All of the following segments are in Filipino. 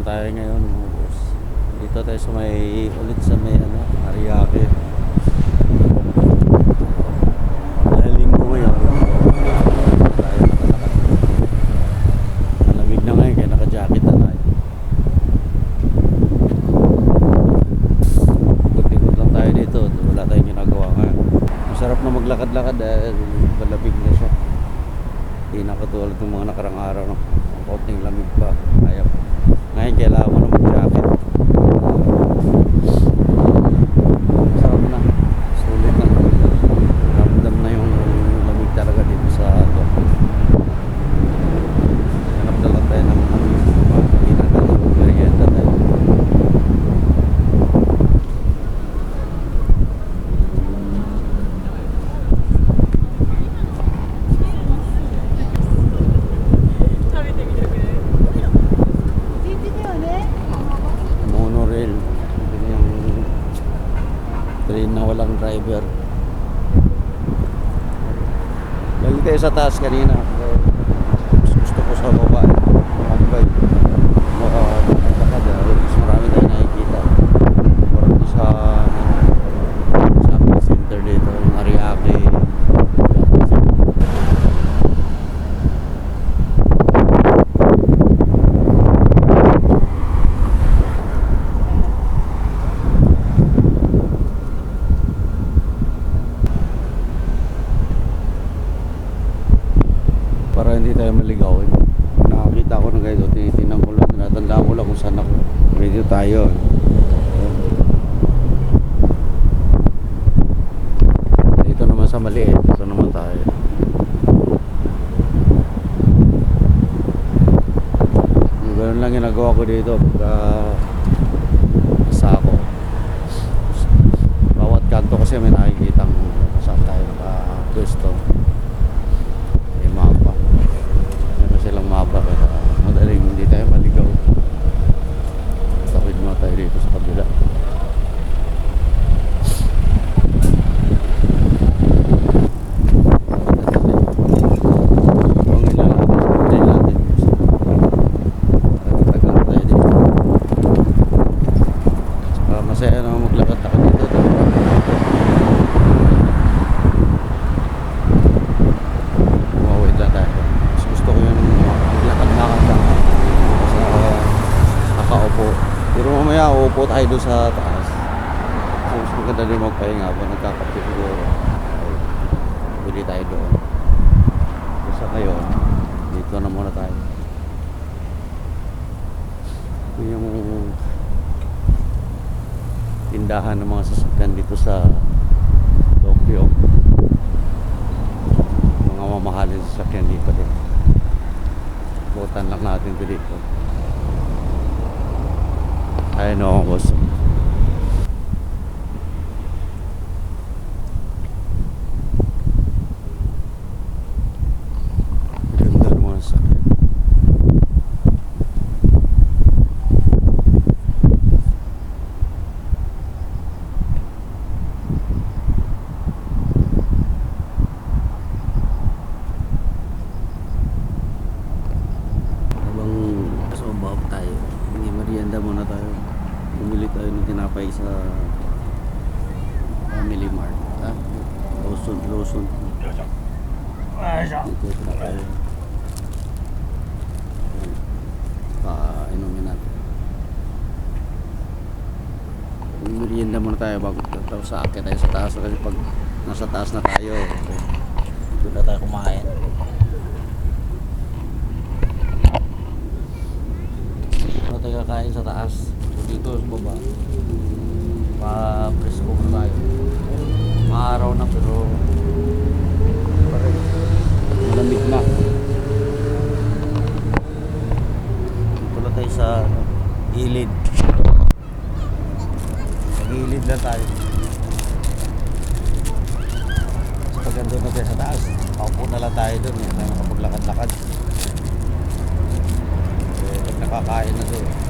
naman tayo ngayon mga boss. Dito tayo sa may ulit sa may ano, Ariake. Dahil linggo ngayon. Tayo nakalakad. Malamig na ngayon kaya naka-jacket na tayo. Ikot-ikot lang tayo dito. Wala tayong ginagawa ngayon. Masarap na maglakad-lakad dahil malamig na siya. Hindi na katulad ng mga nakarang araw. No? Konting lamig pa. Kaya ngayon kailangan mo na mag-jacket. Sarap na. Sulit na. Ramdam na yung lamig talaga dito sa ito. Hanap na lang tayo ng hindi na tayo merienda tayo. monorail yun yung train na walang driver lagi tayo sa taas kanina. Gusto ko sa baba mambay makakakad mas marami tayo nakikita parang sa shopping center dito yung Ariake shopping center. Para hindi tayo maligaw. eh. Nakakita ko ng ganito, tinitingnan ko lang, tinatandaan ko lang kung saan ako. Ready tayo. Ayan. Dito naman sa maliit, dito naman tayo. Ganun lang ginagawa ko dito pagka nasa ako. Bawat kanto kasi may nakikita kung saan tayo nakapwesto may mapa meron silang mapa kaya madaling hindi tayo maligaw tapid mo tayo dito sa kabila Huwag nila natin, hindi natin. Tagal tayo dito. Saka masaya naman maglakad-lakad dito. Umawit lang ko yung maglakad-lakad lang. Sa nakaupo. Pero mamaya uupo tayo doon sa taas. So, mas maganda din magpahinga habang nagkakape siguro. Pwede tayo doon. Basta ngayon, dito na muna tayo. Yung tindahan ng mga sasakyan dito sa Tokyo mga mamahalin sa sasakyan dito din. Butan lang natin ito dito. Ayun o, boss. Ganda ng mga sasakyan. Habang sa baba tayo, hindi merienda muna tayo. Bumili tayo ng tinapay sa Family Mart. Ah, Lawson, Lawson. Dito na tayo. Painumin natin. Merienda muna tayo bago tapos sa akin tayo sa taas kasi pag nasa taas na tayo doon na tayo kumain Ano tayo kakain sa taas dito sa baba. Pa-presko muna tayo. Maaraw na pero malamig na. Na tayo sa ano, gilid. Sa gilid lang tayo. So pag andun na tayo sa taas. Paupo na lang tayo doon hindi tayo makapaglakad-lakad eh, nakakain na doon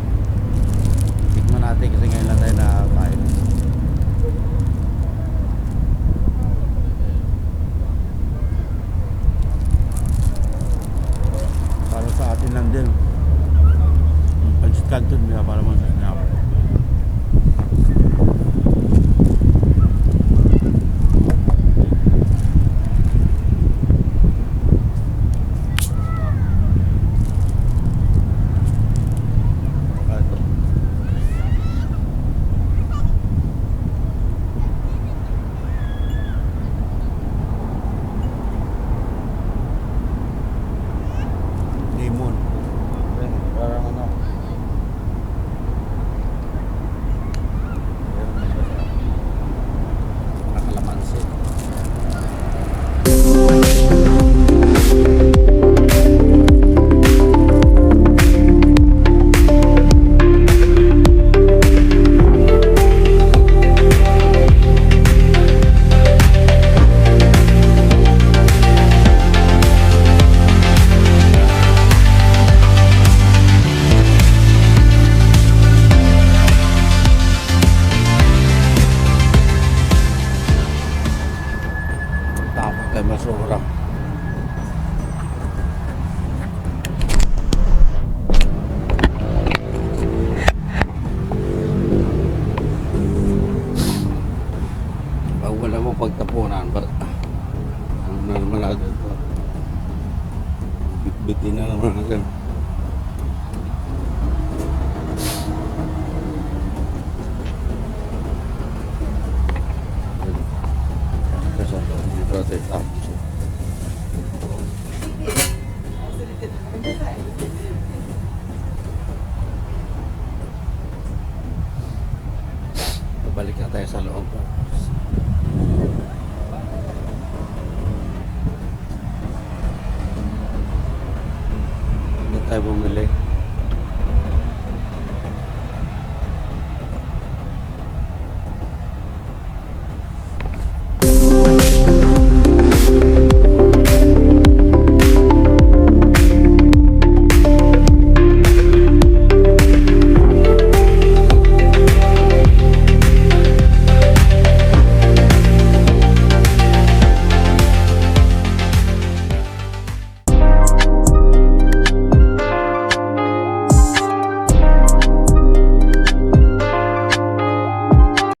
ay masura. Pag wala mo pagtapunan, ba, ano na naman natin ito? Bitbitin na naman natin.